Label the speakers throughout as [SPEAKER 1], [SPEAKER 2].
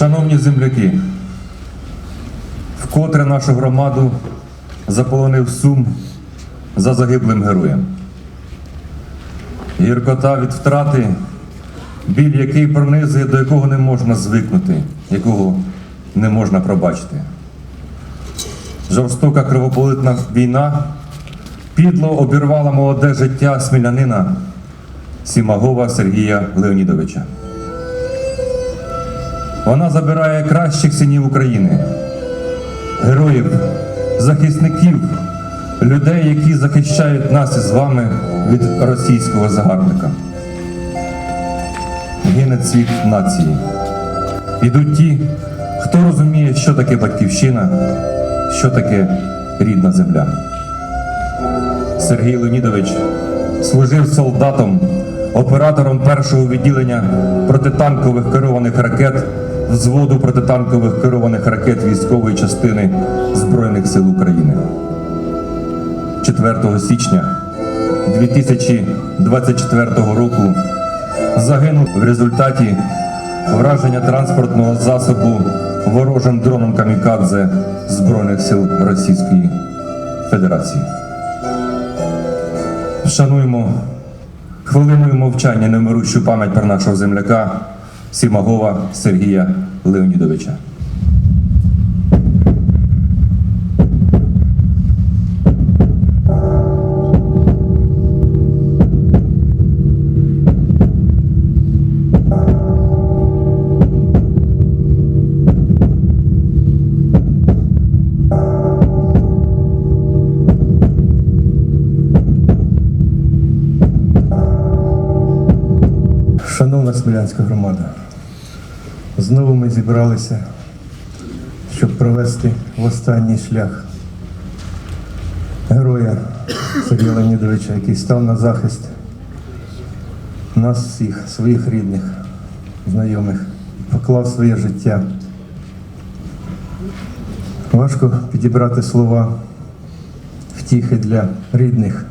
[SPEAKER 1] Шановні земляки, вкотре нашу громаду заполонив сум за загиблим героєм. Гіркота від втрати, біль, який пронизує, до якого не можна звикнути, якого не можна пробачити. Жорстока кровополитна війна підло обірвала молоде життя смілянина Сімагова Сергія Леонідовича. Вона забирає кращих синів України, героїв, захисників, людей, які захищають нас із вами від російського загарбника. Гине цвіт нації. Ідуть ті, хто розуміє, що таке батьківщина, що таке рідна земля. Сергій Леонідович служив солдатом, оператором першого відділення протитанкових керованих ракет взводу протитанкових керованих ракет військової частини Збройних сил України. 4 січня 2024 року загинув в результаті враження транспортного засобу ворожим дроном Камікадзе Збройних сил Російської Федерації. Вшануємо хвилиною мовчання немирущу пам'ять про нашого земляка Сімагова Сергія Леонідовича.
[SPEAKER 2] Шановна Смілянська громада, знову ми зібралися, щоб провести в останній шлях героя Сергія Леонідовича, який став на захист нас всіх, своїх рідних, знайомих, поклав своє життя. Важко підібрати слова втіхи для рідних,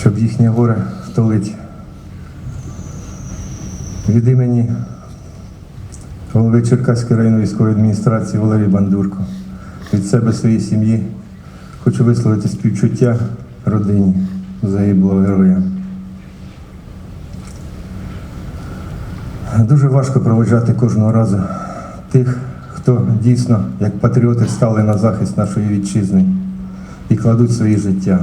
[SPEAKER 2] щоб їхнє горе втолить. Від імені голови Черкаської районної військової адміністрації Валерії Бандурко, від себе своєї сім'ї хочу висловити співчуття родині загиблого героя. Дуже важко проводжати кожного разу тих, хто дійсно, як патріоти, стали на захист нашої вітчизни і кладуть свої життя.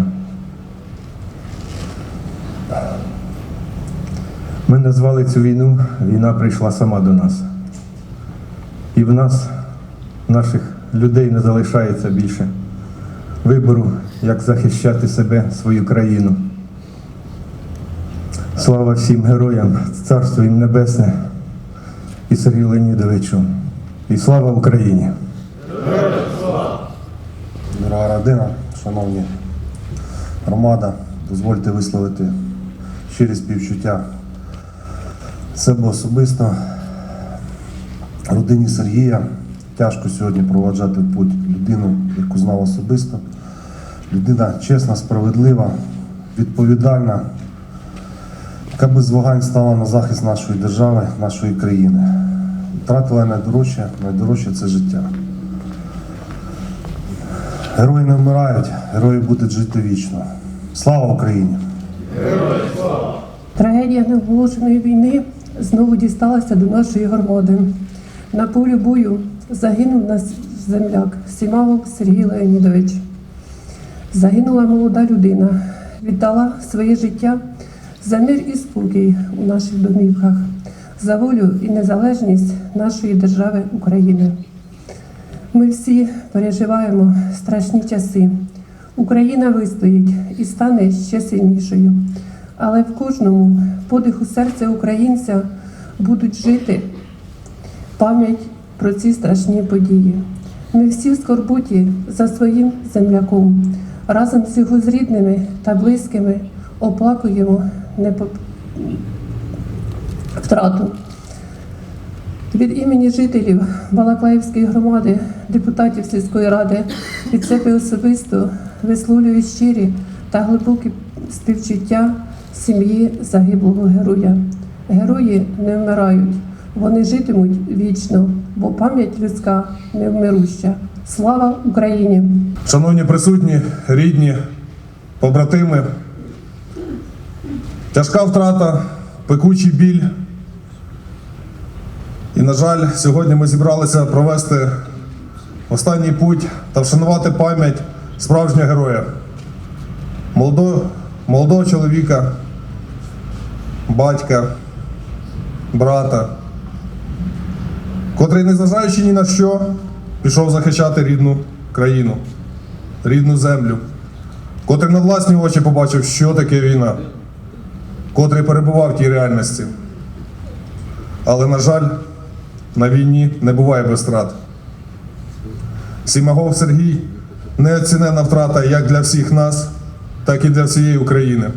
[SPEAKER 2] Ми назвали цю війну, війна прийшла сама до нас. І в нас, наших людей, не залишається більше вибору, як захищати себе, свою країну. Слава всім героям, царство їм небесне і Сергію Леонідовичу. І слава Україні!
[SPEAKER 3] Дорога родина, шановні громада, дозвольте висловити щирі співчуття себе особисто. Родині Сергія тяжко сьогодні проваджати путь людину, яку знав особисто. Людина чесна, справедлива, відповідальна, яка без вагань стала на захист нашої держави, нашої країни. Втратила найдорожче, найдорожче це життя. Герої не вмирають, герої будуть жити вічно. Слава Україні!
[SPEAKER 4] Трагедія неоголошеної війни знову дісталася до нашої громади. На полі бою загинув наш земляк Сімавов Сергій Леонідович. Загинула молода людина, віддала своє життя за мир і спокій у наших домівках, за волю і незалежність нашої держави України. Ми всі переживаємо страшні часи. Україна вистоїть і стане ще сильнішою. Але в кожному подиху серця українця будуть жити пам'ять про ці страшні події. Ми всі в скорботі за своїм земляком. Разом з його з рідними та близькими оплакуємо непо... втрату. Від імені жителів Балаклаївської громади, депутатів сільської ради, від себе особисто висловлюю щирі та глибокі співчуття сім'ї загиблого героя. Герої не вмирають, Вони житимуть вічно, бо пам'ять людська невмируща. Слава Україні!
[SPEAKER 3] Шановні присутні, рідні, побратими, тяжка втрата, пекучий біль. І, на жаль, сьогодні ми зібралися провести останній путь та вшанувати пам'ять справжнього героя, молодого, молодого чоловіка, батька, брата, котрий, незважаючи ні на що, пішов захищати рідну країну рідну землю, котрий на власні очі побачив, що таке війна, котрий перебував в тій реальності. Але, на жаль, на війні не буває без втрат. Сімагов Сергій неоцінена втрата як для всіх нас, так і для всієї України.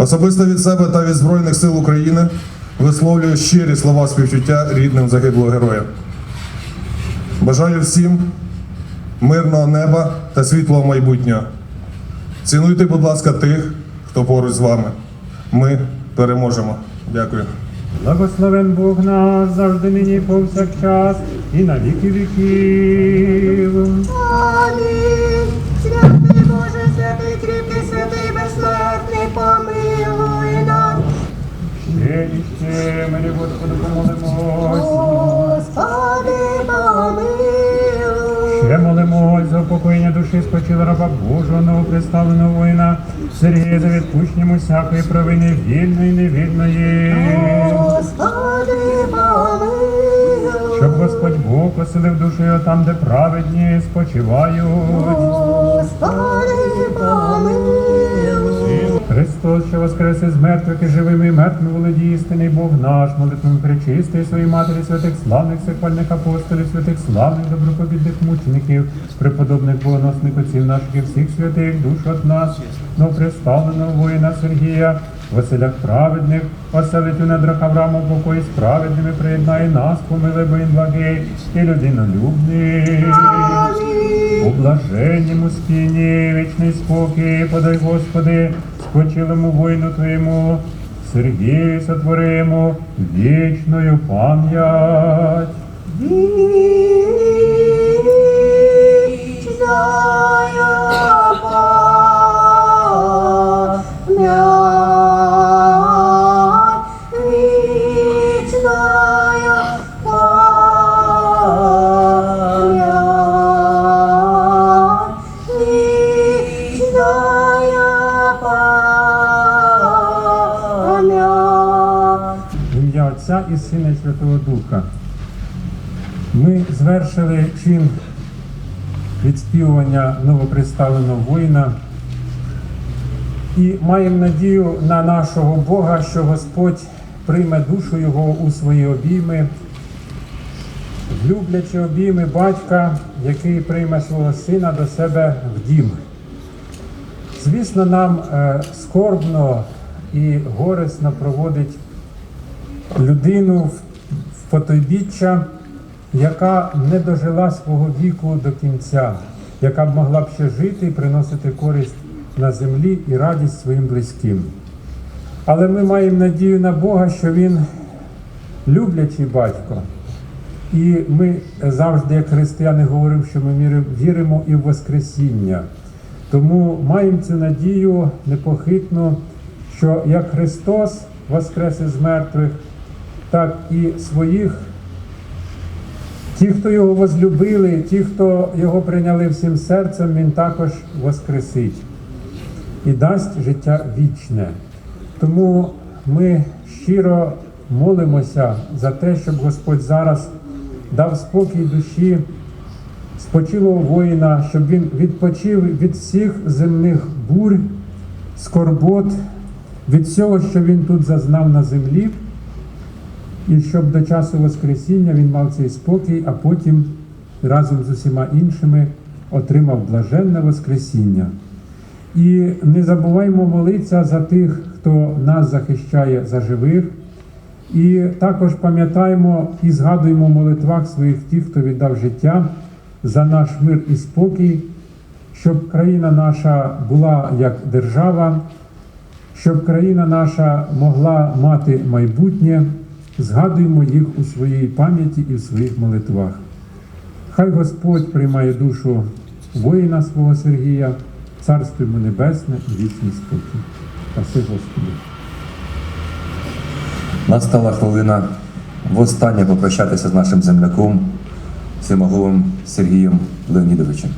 [SPEAKER 3] Особисто від себе та від Збройних сил України висловлюю щирі слова співчуття рідним загиблого героя. Бажаю всім мирного неба та світлого майбутнього. Цінуйте, будь ласка, тих, хто поруч з вами. Ми переможемо. Дякую.
[SPEAKER 5] Благословен Бог наш завжди нині повсякчас і на віки віків.
[SPEAKER 6] Амінь.
[SPEAKER 5] Ще і ще ми Господу помолимось.
[SPEAKER 6] Господи, помилуй.
[SPEAKER 5] Ще молимось за упокоєння душі спочила раба Божого новоприставленого воїна Сергія за відпущенням усякої провини вільної і невільної.
[SPEAKER 6] Господи, помилуй.
[SPEAKER 5] Щоб Господь Бог поселив душу його там, де праведні спочивають.
[SPEAKER 6] Господи, помилуй.
[SPEAKER 5] Христос, що воскрес із мертвих і живими і мертвими володіє істинний Бог наш, молитвами причистий своїй матері святих славних сихвальних апостолів, святих славних добропобідних мучеників, преподобних богоносних отців наших і всіх святих душ от нас, но представленого воїна Сергія, Василях праведних, оселить у недрах Авраама покої з праведними, приєднає нас, помилуй, бо благий і людинолюбний. У блаженнім спіні вічний спокій, подай, Господи, спочилому воїну Твоєму, Сергію сотворимо вічною пам'ять.
[SPEAKER 6] Вічная
[SPEAKER 5] Ми звершили чин відспівування новоприставленого воїна. І маємо надію на нашого Бога, що Господь прийме душу його у свої обійми, в люблячі обійми батька, який прийме свого сина до себе в дім. Звісно, нам е, скорбно і горестно проводить людину в потойбіччя, яка не дожила свого віку до кінця, яка б могла б ще жити і приносити користь на землі і радість своїм близьким. Але ми маємо надію на Бога, що Він люблячий батько. І ми завжди, як християни, говоримо, що ми віримо і в Воскресіння. Тому маємо цю надію непохитну, що як Христос воскрес із мертвих, так і своїх, ті, хто його возлюбили, ті, хто його прийняли всім серцем, він також воскресить і дасть життя вічне. Тому ми щиро молимося за те, щоб Господь зараз дав спокій душі спочилого воїна, щоб він відпочив від всіх земних бурь, скорбот, від всього, що він тут зазнав на землі, і щоб до часу Воскресіння він мав цей спокій, а потім разом з усіма іншими отримав блаженне Воскресіння. І не забуваймо молитися за тих, хто нас захищає за живих. І також пам'ятаємо і згадуємо в молитвах своїх тих, хто віддав життя за наш мир і спокій, щоб країна наша була як держава, щоб країна наша могла мати майбутнє, згадуємо їх у своїй пам'яті і в своїх молитвах. Хай Господь приймає душу воїна свого Сергія, царство йому небесне і вічний спокій. Спаси Господи.
[SPEAKER 1] Настала хвилина востаннє попрощатися з нашим земляком, всемоговим Сергієм Леонідовичем.